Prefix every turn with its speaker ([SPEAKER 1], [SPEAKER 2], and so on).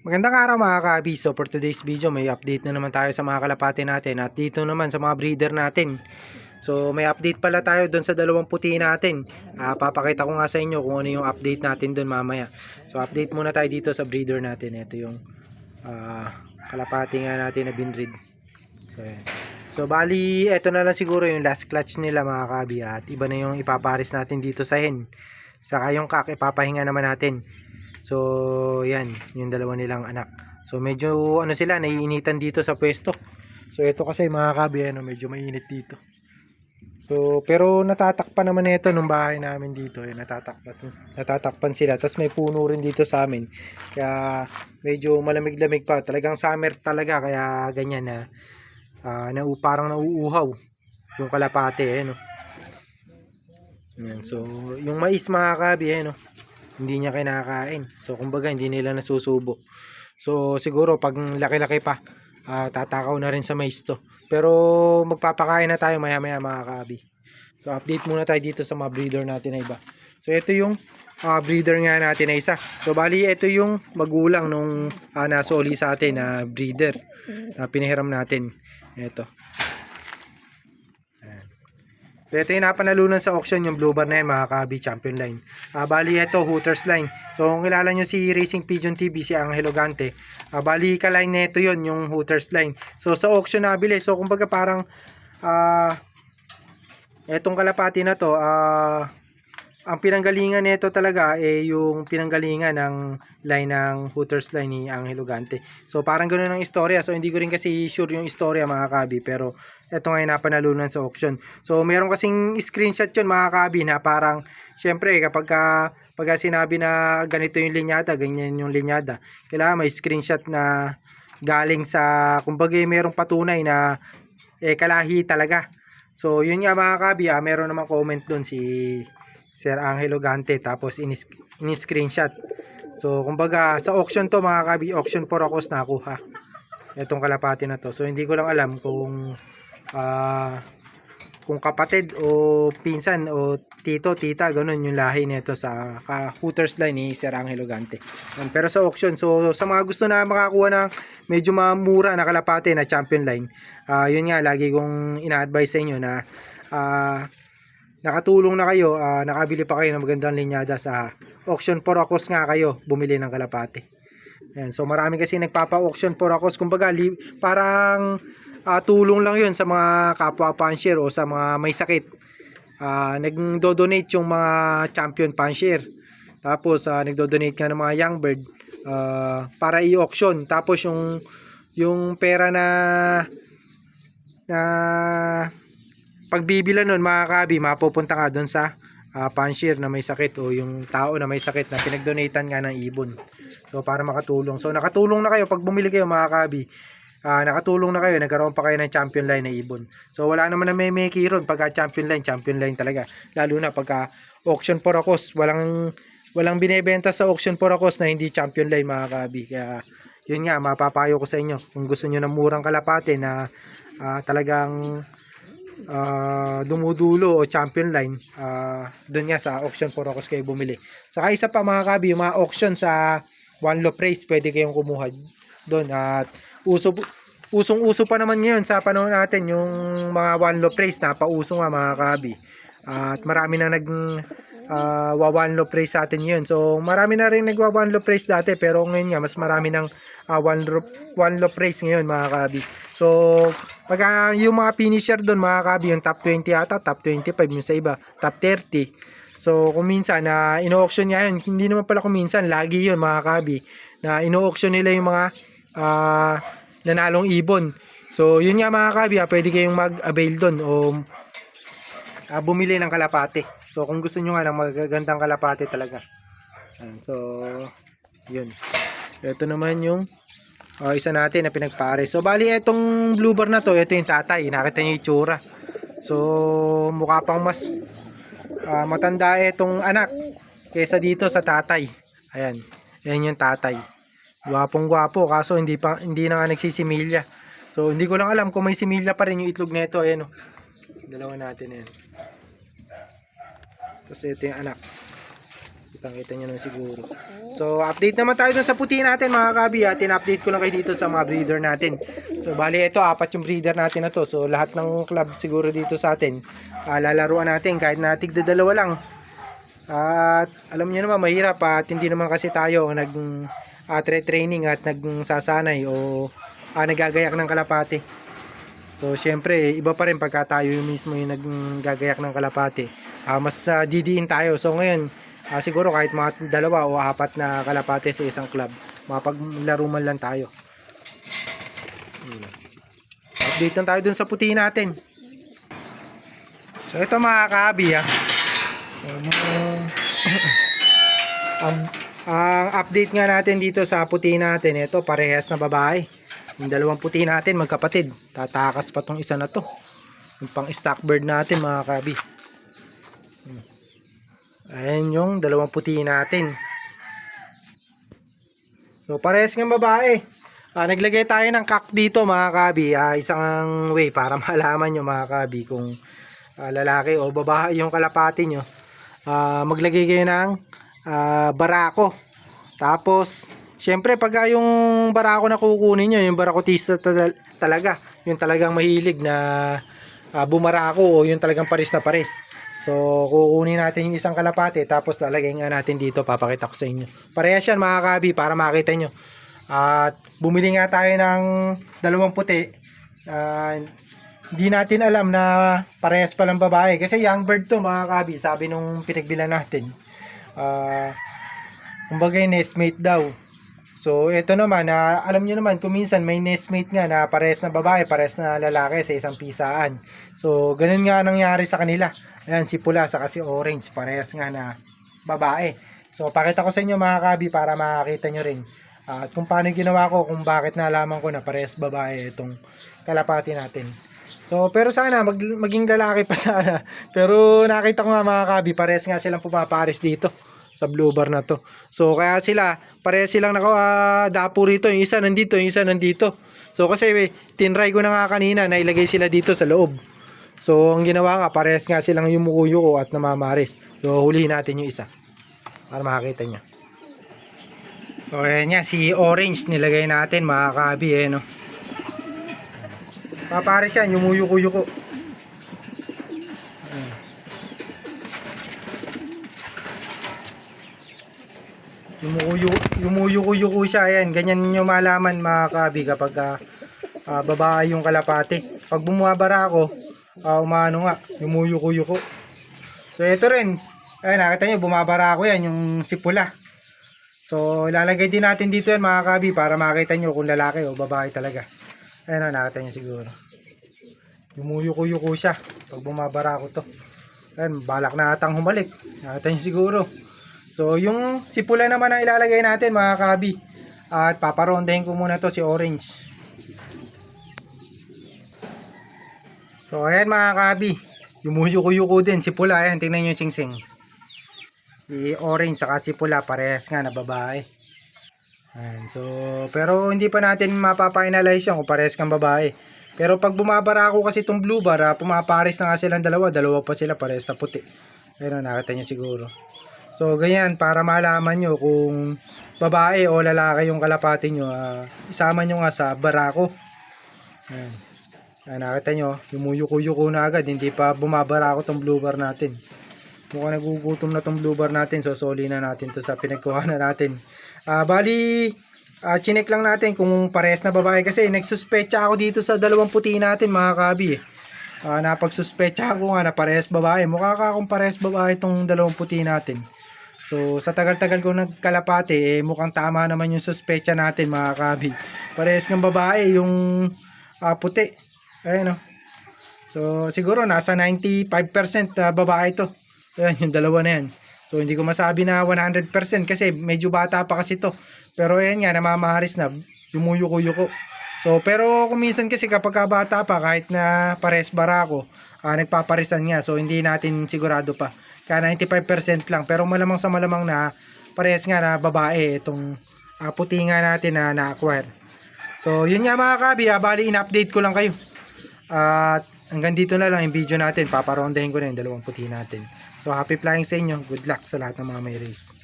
[SPEAKER 1] Magandang araw mga kabi. So for today's video may update na naman tayo sa mga kalapate natin at dito naman sa mga breeder natin. So may update pala tayo doon sa dalawang puti natin. Ah, papakita ko nga sa inyo kung ano yung update natin doon mamaya. So update muna tayo dito sa breeder natin. Ito yung ah, kalapate nga natin na binread. So. So bali ito na lang siguro yung last clutch nila mga kabi at iba na yung ipaparis natin dito sa hen. Saka yung kak ipapahinga naman natin. So, yan, yung dalawa nilang anak. So, medyo ano sila, naiinitan dito sa pwesto. So, ito kasi mga kabi, ano, medyo mainit dito. So, pero natatakpan naman ito nung bahay namin dito. Eh, natatakpan, natatakpan sila. Tapos may puno rin dito sa amin. Kaya medyo malamig-lamig pa. Talagang summer talaga. Kaya ganyan na, ah, na parang nauuhaw yung kalapate. Eh, no? Yan, so, yung mais mga kabi, eh, no? Hindi niya kinakain. So, kumbaga, hindi nila nasusubo. So, siguro, pag laki-laki pa, ah, tatakaw na rin sa mais to. Pero, magpapakain na tayo maya-maya mga kaabi. So, update muna tayo dito sa mga breeder natin na iba. So, ito yung ah, breeder nga natin na isa. So, bali, ito yung magulang nung uh, nasoli sa atin na breeder na pinahiram natin. Ito. So, ito yung napanalunan sa auction, yung Blue Bar na yan, mga kabi, champion line. Ah, bali, ito, Hooters line. So, kung kilala nyo si Racing Pigeon TV, si Angelo Gante, ah, bali, ka-line na ito yun, yung Hooters line. So, sa auction nabili. So, kumbaga parang, ah, etong kalapati na to, ah, ang pinanggalingan nito talaga eh yung pinanggalingan ng line ng Hooters line ni Angelo Gante. So parang ganoon ang istorya. So hindi ko rin kasi sure yung istorya mga kabi pero eto nga napanalunan sa auction. So meron kasing screenshot yun mga kabi na parang syempre kapag ka, pagka sinabi na ganito yung linyada, ganyan yung linyada, kailangan may screenshot na galing sa kumbaga eh, merong patunay na eh kalahi talaga. So yun nga mga kabi, ah, meron namang comment doon si Sir Angelo Gante tapos inis, ini-screenshot. So kumbaga sa auction to mga kabi, auction for akos nakuha. Itong kalapati na to. So hindi ko lang alam kung ah kung kapatid o pinsan o tito, tita, ganun yung lahi nito sa ka Hooters line ni Sir Angelo Gante. Yan, Pero sa auction, so sa mga gusto na makakuha ng medyo mamura na kalapate na champion line, ah yun nga, lagi kong ina-advise sa inyo na ah nakatulong na kayo, ah, nakabili pa kayo ng magandang linyada sa auction for akos nga kayo, bumili ng kalapate. Ayan, so marami kasi nagpapa-auction for akos, kumbaga li, parang ah, tulong lang yun sa mga kapwa puncher o sa mga may sakit. Ah, nagdo-donate yung mga champion puncher. Tapos ah, nagdo-donate nga ng mga young bird ah, para i-auction. Tapos yung yung pera na na pagbibila nun mga kabi, mapupunta ka doon sa uh, panshir na may sakit o yung tao na may sakit na pinagdonatan nga ng ibon. So para makatulong. So nakatulong na kayo pag bumili kayo mga kabi. ah, nakatulong na kayo, nagkaroon pa kayo ng champion line na ibon. So wala naman na may meki ron pagka champion line, champion line talaga. Lalo na pagka auction for akos, walang walang binebenta sa auction for akos na hindi champion line mga kabi. Kaya yun nga, mapapayo ko sa inyo. Kung gusto nyo ng murang kalapate na ah, talagang ah, dumudulo o champion line, ah, doon nga sa auction for Rocos kayo bumili. Saka isa pa mga kabi, yung mga auction sa one low price, pwede kayong kumuha doon. At uso, usong-uso pa naman ngayon sa panahon natin yung mga one low price na pauso nga mga kabi. At marami na nag uh, wa one low price sa atin yun. So marami na rin nagwa one low price dati pero ngayon nga mas marami ng uh, one, low, one low price ngayon mga kabi. So pag ah, yung mga finisher doon mga kabi, yung top 20 ata, top 25 yung sa iba, top 30. So kung minsan na ino-auction niya yun, hindi naman pala kung minsan, lagi yun mga kabi, na ino-auction nila yung mga ah, nanalong ibon. So yun nga mga kabi, ah, pwede kayong mag-avail doon o ah, bumili ng kalapate. So kung gusto nyo nga ng magagandang kalapate talaga. Ayan, so yun. Ito naman yung ah, isa natin na pinagpare. So bali itong blue bar na to, ito yung tatay. Nakita niyo yung itsura. So mukha pang mas ah, matanda itong anak kaysa dito sa tatay. Ayan. Yan yung tatay. Gwapong gwapo kaso hindi pa hindi na nga nagsisimilya. So hindi ko lang alam kung may similya pa rin yung itlog nito. Ayan oh. Dalawa natin yan. Tapos ito yung anak. Kitang-kita nyo naman siguro. So, update naman tayo dun sa puti natin mga kabi. At in-update ko lang kayo dito sa mga breeder natin. So, bali ito, apat yung breeder natin na to. So, lahat ng club siguro dito sa atin, ah, lalaruan natin kahit na tigda dalawa lang. At alam niyo naman mahirap at hindi naman kasi tayo nag uh, training at nagsasanay o ah, nagagayak ng kalapate. So syempre iba pa rin pagka tayo yung mismo yung naggagayak ng kalapate. Ah, mas ah, didiin tayo. So ngayon ah, siguro kahit mga dalawa o apat na kalapate sa isang club, mapaglaro man lang tayo. Update lang tayo dun sa puti natin. So ito mga ah. Um, ang, ang update nga natin dito sa puti natin, ito parehas na babae. Yung dalawang puti natin, magkapatid. Tatakas pa tong isa na to. Yung pang stock bird natin mga kabi. Hmm. Ayan yung dalawang puti natin. So parehas ng babae. Ah, naglagay tayo ng kak dito mga kabi. Ah, isang way para malaman nyo mga kabi kung ah, lalaki o babae yung kalapati nyo. Ah, maglagay kayo ng ah, barako. Tapos, syempre pag ah, yung barako na kukunin nyo, yung barakotista tal- talaga, yung talagang mahilig na ah, bumarako o yung talagang paris na paris. So, kukunin natin yung isang kalapate tapos lalagay nga natin dito, papakita ko sa inyo. Parehas yan mga kabi para makita nyo. At bumili nga tayo ng dalawang puti. Ah, hindi natin alam na parehas palang babae. Kasi young bird to mga kabi, sabi nung pinagbilan natin. Ah, kumbaga yung nestmate daw. So, ito naman, na alam nyo naman, kung minsan may nestmate nga na parehas na babae, parehas na lalaki sa isang pisaan. So, ganun nga nangyari sa kanila. Ayan, si pula sa kasi orange, parehas nga na babae. So, pakita ko sa inyo mga kabi para makakita nyo rin. Ah, at kung paano ginawa ko, kung bakit nalaman ko na parehas babae itong kalapati natin. So, pero sana mag, maging lalaki pa sana. Pero nakita ko nga mga kabi, parehas nga silang pumapares dito sa blue bar na to. So, kaya sila, parehas silang nakadapo rito. Yung isa nandito, yung isa nandito. So, kasi eh, tinry ko na nga kanina na ilagay sila dito sa loob. So, ang ginawa nga, parehas nga silang yumukuyuko at namamaris. So, hulihin natin yung isa. Para makakita nyo. So, ayan nga, si Orange nilagay natin, mga kabi, eh, no? Papares yan, yumuyuko-yuko. Ayan. Yumuyuko, yumuyuko-yuko siya, ayan. Ganyan nyo malaman, mga kabi, kapag ah, ah, babae yung kalapate. Pag bumabara ako, uh, umano nga, yumuyuko-yuko. So, ito rin. Ayan, nakita nyo, bumabara ako yan, yung sipula. So, ilalagay din natin dito yan mga kabi para makita nyo kung lalaki o babae talaga. Ayan o, nakita nyo siguro. Yumuyuko-yuko siya pag bumabara ko to. Ayan, balak na atang humalik. Nakita nyo siguro. So, yung sipula naman ang ilalagay natin mga kabi. At paparondahin ko muna to si Orange. So, ayan mga kabi. Yumuyuko-yuko din. Si pula, ayan, tingnan nyo yung singsing. Si orange saka si pula, parehas nga na babae. Ayan, so, pero hindi pa natin mapapa-analyze yan kung parehas kang babae. Pero pag bumabara ako kasi itong blue bar, ah, pumapares na nga silang dalawa. Dalawa pa sila, parehas na puti. Ayun, nakita nyo siguro. So, ganyan, para malaman nyo kung babae o lalaki yung kalapati nyo, ah, isama nyo nga sa barako. Ayan. Ayan, nakita nyo, yumuyuko-yuko na agad. Hindi pa bumabara ako tong blue bar natin. Mukhang nagugutom na tong blue bar natin. So, soli na natin to sa pinagkuha na natin. Ah, bali, ah, chinek lang natin kung parehas na babae. Kasi nagsuspecha ako dito sa dalawang puti natin, mga kabi. Ah, napagsuspecha ako nga na parehas babae. Mukha ka akong parehas babae itong dalawang puti natin. So, sa tagal-tagal ko nagkalapate, eh, mukhang tama naman yung suspecha natin, mga kabi. Parehas ng babae, yung ah, puti. Ayun, oh. So, siguro nasa 95% na babae to. Ayan, yung dalawa na yan. So, hindi ko masabi na 100% kasi medyo bata pa kasi to. Pero ayan nga, namamaharis na. Yumuyuko-yuko. So, pero kung kasi kapag ka bata pa, kahit na pares barako, ah, nagpaparisan nga. So, hindi natin sigurado pa. Kaya 95% lang. Pero malamang sa malamang na pares nga na babae itong ah, puti nga natin na na-acquire. So, yun nga mga kabi, ah, bali in-update ko lang kayo. At hanggang dito na lang yung video natin. Paparondahin ko na yung dalawang puti natin. So, happy flying sa inyo. Good luck sa lahat ng mga may race.